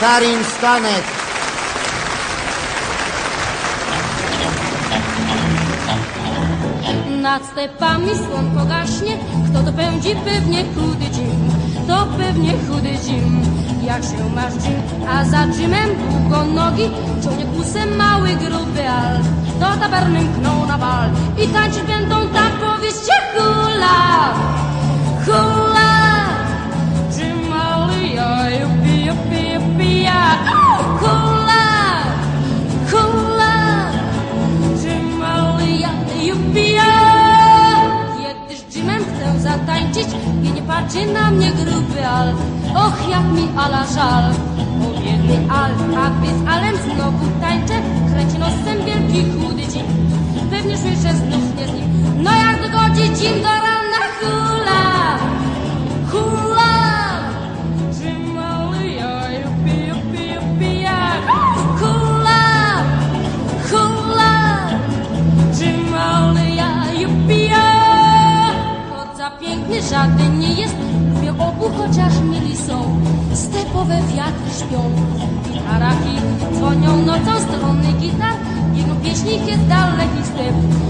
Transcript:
Karin Stanek. Nad stepami słonko gaśnie, kto to pędzi? Pewnie chudy dzień, to pewnie chudy dzień. Jak się masz dzień, a za dżimem długo nogi, ciągnie kusem mały gruby al, do taberny mkną na bal. I tańczyć i nie patrzy na mnie gruby al. Och, jak mi ala żal. O biedny al, a z alem znowu tańczę, piękny żaden nie jest, lubię obu chociaż mili są. Stepowe wiatry śpią, gitaraki dzwonią nocą strony gitar. Jego pieśnik jest daleki step,